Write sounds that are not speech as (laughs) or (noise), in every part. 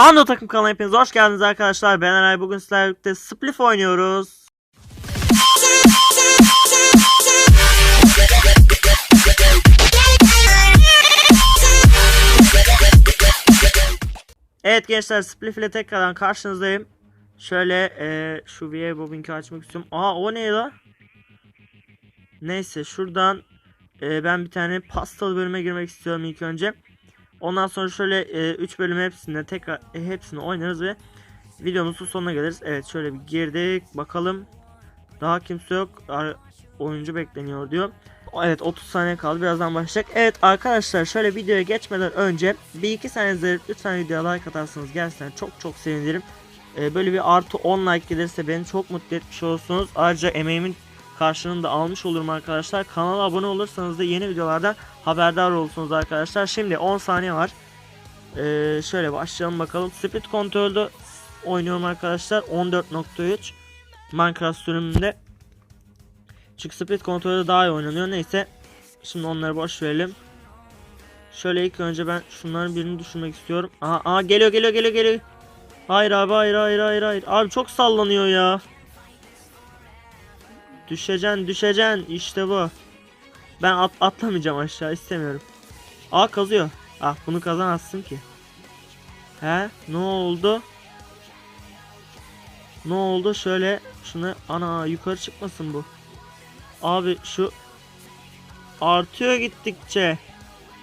Ando takım kanalına hepiniz hoş geldiniz arkadaşlar. Ben Eray bugün sizlerle birlikte Spliff oynuyoruz. Evet gençler Spliff ile tekrardan karşınızdayım. Şöyle eee şu VA Bobbink'i açmak istiyorum. Aa o ne la? Neyse şuradan eee, ben bir tane pastalı bölüme girmek istiyorum ilk önce. Ondan sonra şöyle 3 bölüm hepsinde tekrar e, hepsini oynarız ve videomuzun sonuna geliriz. Evet şöyle bir girdik bakalım. Daha kimse yok. Ar- oyuncu bekleniyor diyor. Evet 30 saniye kaldı birazdan başlayacak. Evet arkadaşlar şöyle videoya geçmeden önce bir iki saniye lütfen videoya like atarsanız gerçekten çok çok sevinirim. Ee, böyle bir artı 10 like gelirse beni çok mutlu etmiş olursunuz. Ayrıca emeğimin karşılığını da almış olurum arkadaşlar. Kanala abone olursanız da yeni videolardan haberdar olursunuz arkadaşlar. Şimdi 10 saniye var. Ee, şöyle başlayalım bakalım. Speed kontrolde oynuyorum arkadaşlar. 14.3 Minecraft sürümünde. Çünkü speed kontrolde daha iyi oynanıyor. Neyse. Şimdi onları boş verelim. Şöyle ilk önce ben şunların birini düşürmek istiyorum. Aha, aha geliyor geliyor geliyor geliyor. Hayır abi hayır hayır hayır hayır. Abi çok sallanıyor ya. Düşeceksin düşeceksin işte bu. Ben at atlamayacağım aşağı istemiyorum. Aa kazıyor. Ah bunu kazanamazsın ki. He ne oldu? Ne oldu şöyle şunu ana yukarı çıkmasın bu. Abi şu artıyor gittikçe.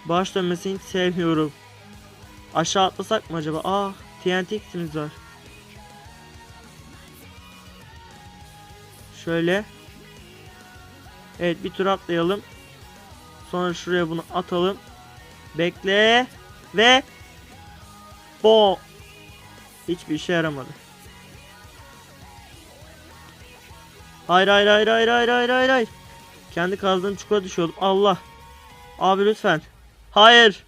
Baş dönmesini hiç sevmiyorum. Aşağı atlasak mı acaba? Ah TNT kitimiz var. Şöyle. Evet bir tur atlayalım. Sonra şuraya bunu atalım. Bekle. Ve Bo Hiçbir işe yaramadı. Hayır hayır hayır hayır hayır hayır hayır hayır. Kendi kazdığım çukura düşüyordum. Allah. Abi lütfen. Hayır.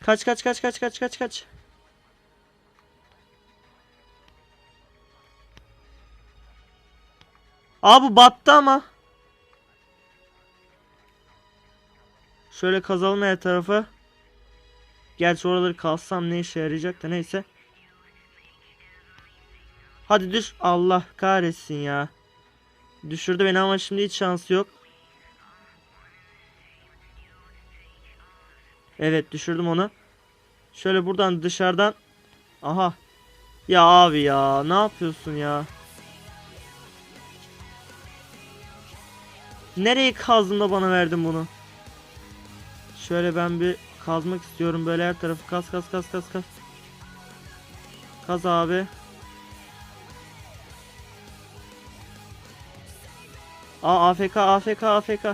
Kaç kaç kaç kaç kaç kaç kaç. Abi battı ama. Şöyle kazalım her tarafı. Gerçi oraları kalsam ne işe yarayacak da neyse. Hadi düş. Allah kahretsin ya. Düşürdü beni ama şimdi hiç şansı yok. Evet düşürdüm onu. Şöyle buradan dışarıdan. Aha. Ya abi ya ne yapıyorsun ya? Nereye kazdın da bana verdin bunu? Şöyle ben bir kazmak istiyorum böyle her tarafı kaz kaz kaz kaz kaz. Kaz abi. Aa AFK AFK AFK.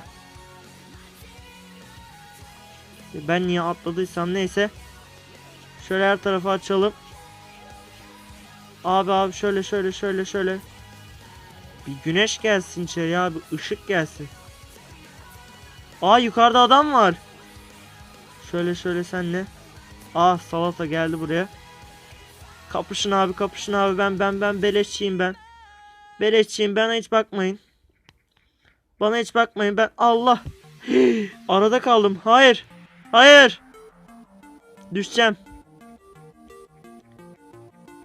Ben niye atladıysam neyse. Şöyle her tarafı açalım. Abi abi şöyle şöyle şöyle şöyle. Bir güneş gelsin içeri abi ışık gelsin. Aa yukarıda adam var. Şöyle şöyle senle. Ah salata geldi buraya. Kapışın abi kapışın abi ben ben ben beleşçiyim ben. Beleşçiyim bana hiç bakmayın. Bana hiç bakmayın ben Allah. (gasps) Arada kaldım. Hayır. Hayır. Düşeceğim.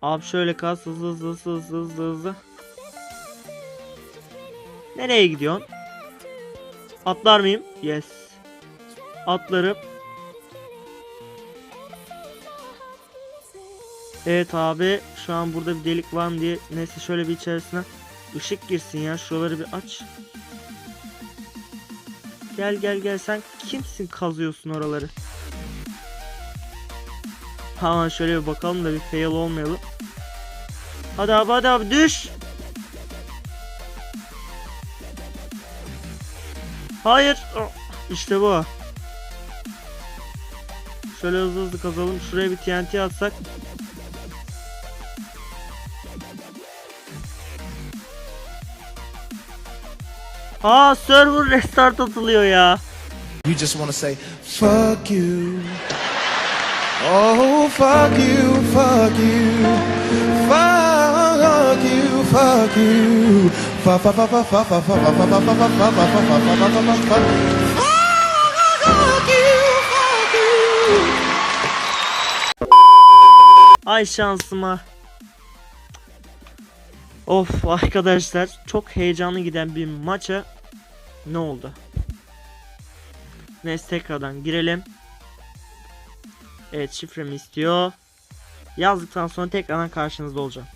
Abi şöyle kas hızlı hızlı hızlı hızlı hızlı. Nereye gidiyorsun? Atlar mıyım? Yes. Atlarım. Evet abi şu an burada bir delik var mı diye neyse şöyle bir içerisine ışık girsin ya şuraları bir aç. Gel gel gel sen kimsin kazıyorsun oraları? Tamam şöyle bir bakalım da bir fail olmayalım. Hadi abi hadi abi düş. Hayır. İşte bu. Şöyle hızlı hızlı kazalım. Şuraya bir TNT atsak. Aa server restart atılıyor ya. You just want to say, fuck you. Oh, fuck you, fuck you. Fuck you, fuck you. Fuck, fuck, fuck, fuck, fuck, fuck, fuck, fuck, fuck, fuck, fuck, fuck. Fuck you, fuck you. Ay şansıma. Of arkadaşlar çok heyecanlı giden bir maça ne oldu? Neyse tekrardan girelim. Evet şifremi istiyor. Yazdıktan sonra tekrardan karşınızda olacağım.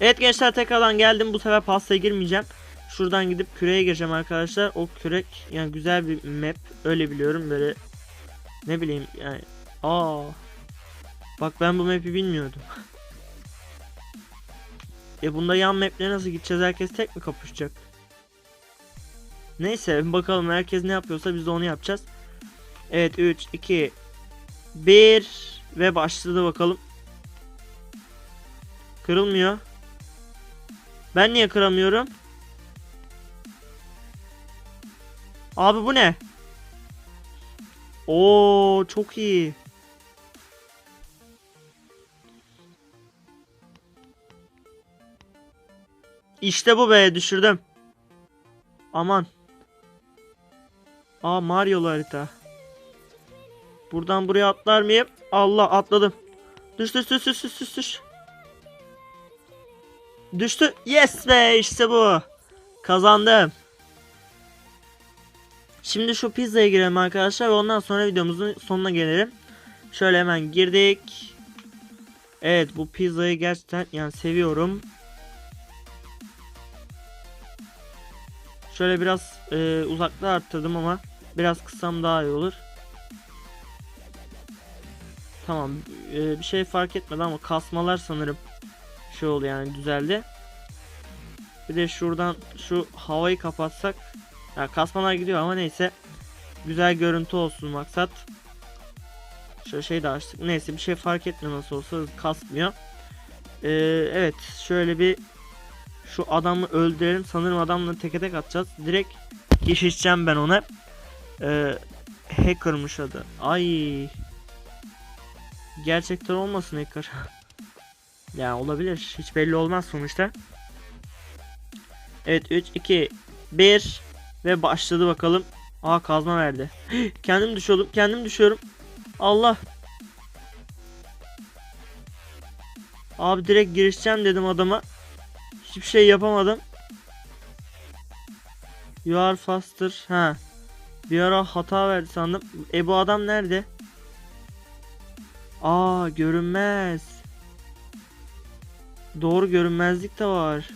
Evet gençler tekrardan geldim. Bu sefer pastaya girmeyeceğim. Şuradan gidip küreye gireceğim arkadaşlar. O kürek yani güzel bir map. Öyle biliyorum böyle ne bileyim yani. Aa. Bak ben bu map'i bilmiyordum. (laughs) e bunda yan map'lere nasıl gideceğiz? Herkes tek mi kapışacak? Neyse (laughs) bakalım herkes ne yapıyorsa biz de onu yapacağız. Evet 3 2 1 ve başladı bakalım. Kırılmıyor. Ben niye kıramıyorum? Abi bu ne? Oo çok iyi. İşte bu be düşürdüm. Aman. Aa Mario'lu harita. Buradan buraya atlar mıyım? Allah atladım. Düş düş düş düş düş düş. Düştü. Yes be işte bu. Kazandım. Şimdi şu pizzaya girelim arkadaşlar ondan sonra videomuzun sonuna gelelim. Şöyle hemen girdik. Evet bu pizzayı gerçekten yani seviyorum. Şöyle biraz e, uzaklığı arttırdım ama biraz kıssam daha iyi olur. Tamam e, bir şey fark etmedi ama kasmalar sanırım şey oldu yani düzeldi. Bir de şuradan şu havayı kapatsak ya kasmalar gidiyor ama neyse. Güzel görüntü olsun maksat. Şöyle şey de açtık. Neyse bir şey fark etmiyor nasıl olsa kasmıyor. Ee, evet şöyle bir şu adamı öldürelim. Sanırım adamla teke tek atacağız. Direkt geçişeceğim ben ona. Ee, hacker'mış adı. Ay. Gerçekten olmasın hacker. (laughs) ya olabilir. Hiç belli olmaz sonuçta. Evet 3 2 1 ve başladı bakalım. Aa kazma verdi. (gasps) kendim düşüyordum. Kendim düşüyorum. Allah. Abi direkt girişeceğim dedim adama. Hiçbir şey yapamadım. You are faster. Ha. Bir ara hata verdi sandım. E bu adam nerede? Aa görünmez. Doğru görünmezlik de var.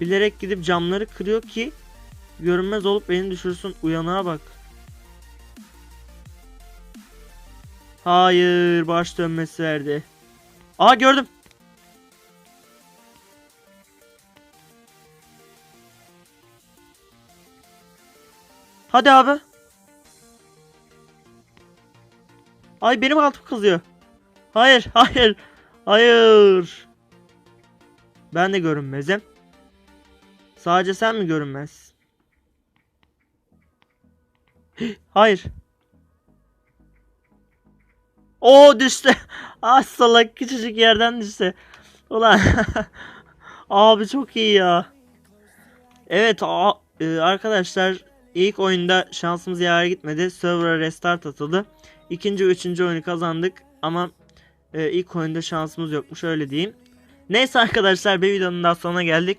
Bilerek gidip camları kırıyor ki görünmez olup beni düşürsün. Uyanığa bak. Hayır, baş dönmesi verdi. Aa gördüm. Hadi abi. Ay benim altım kızıyor. Hayır, hayır. Hayır. Ben de görünmezim. Sadece sen mi görünmez? Hayır. O düştü. (laughs) Ah salak küçücük yerden düştü. Ulan. (laughs) Abi çok iyi ya. Evet e, arkadaşlar ilk oyunda şansımız yaver gitmedi. Server'a restart atıldı. İkinci üçüncü oyunu kazandık ama e, ilk oyunda şansımız yokmuş öyle diyeyim. Neyse arkadaşlar bir videonun daha sonuna geldik.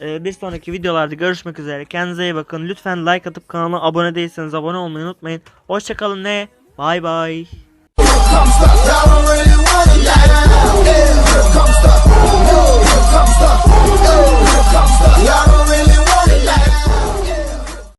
E, bir sonraki videolarda görüşmek üzere. Kendinize iyi bakın. Lütfen like atıp kanala abone değilseniz abone olmayı unutmayın. Hoşçakalın ne? Bay bay. Come stop.